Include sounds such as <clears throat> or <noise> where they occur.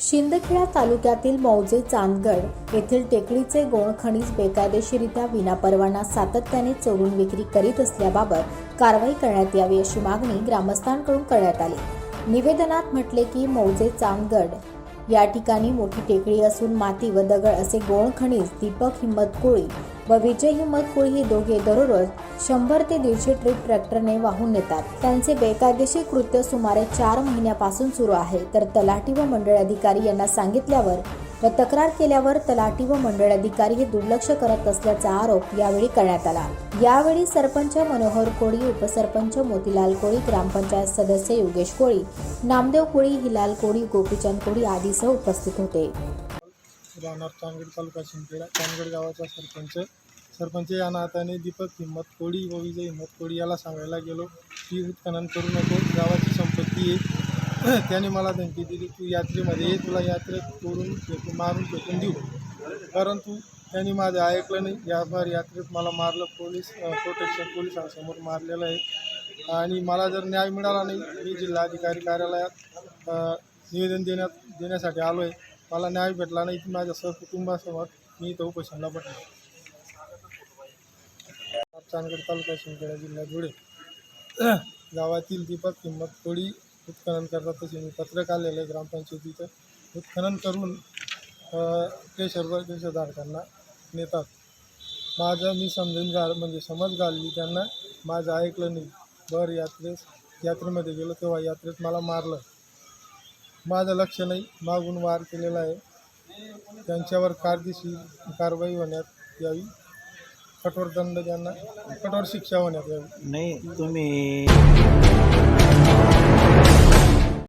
शिंदखेडा तालुक्यातील मौजे चांदगड येथील टेकडीचे गोण खनिज बेकायदेशीरित्या विनापरवाना सातत्याने चोरून विक्री करीत असल्याबाबत कारवाई करण्यात यावी अशी मागणी ग्रामस्थांकडून करण्यात आली. निवेदनात म्हटले की मौजे चांदगड या ठिकाणी मोठी टेकडी असून माती व दगड असे गोण खनिज दीपक हिम्मत कोळी व विजय हिम्मत कोळी हे दोघे दररोज शंभर ते दीडशे ट्रिप ट्रॅक्टरने वाहून नेतात. त्यांचे बेकायदेशीर कृत्य सुमारे चार महिन्यापासून सुरू आहे. तर तलाठी व मंडळ अधिकारी यांना सांगितल्यावर व तक्रार केल्यावर तलाठी व मंडळ अधिकारी हे दुर्लक्ष करत असल्याचा आरोप यावेळी करण्यात आला. यावेळी सरपंच मनोहर कोळी उपसरपंच मोतीलाल कोळी ग्रामपंचायत सदस्य योगेश कोळी नामदेव कोळी हिलाल कोळी गोपीचंद कोळी आदीसह उपस्थित होते. राहणार चांदगड तालुका शिंदखेडा चांदगड गावाचा सरपंच. सरपंच या नात्याने दीपक हिंमत कोळी व विजय हिंमत कोळी याला सांगायला गेलो. की उत्खनन करू नको गावाची संपत्ती आहे. <clears throat> त्याने मला धमकी दिली तू यात्रेमध्ये ये तुला यात्रेत करून फेकून मारून फेकून देऊ. परंतु त्यांनी माझं ऐकलं नाही. याभर यात्रेत मला मारलं पोलीस प्रोटेक्शन पोलिसांसमोर मारलेलं आहे. आणि मला जर न्याय मिळाला नाही मी जिल्हाधिकारी कार्यालयात निवेदन देण्यात देण्यासाठी आलो आहे मला न्याय भेटला नाही की माझ्या सहकुटुंबासमोर मी इथं उपोषणाला बसलो. चांदगड तालुका शिंदखेडा जिल्हा धुळे. गावातील दीपक किंमत थोडी उत्खनन करतात तसे मी पत्रक आलेलं आहे ग्रामपंचायतीचं. उत्खनन करून ते केशर नेतात. माझं मी समजून घाल म्हणजे समज घालली त्यांना. माझं ऐकलं नाही. बरं यात्रेस यात्रेमध्ये गेलो तेव्हा यात्रेत मला मारलं. माझं लक्ष नाही. मागून वार केलेला आहे. त्यांच्यावर कायदेशीर कारवाई होण्यात यावी. कठोर दंड त्यांना कठोर शिक्षा होण्यात यावी. नाही तुम्ही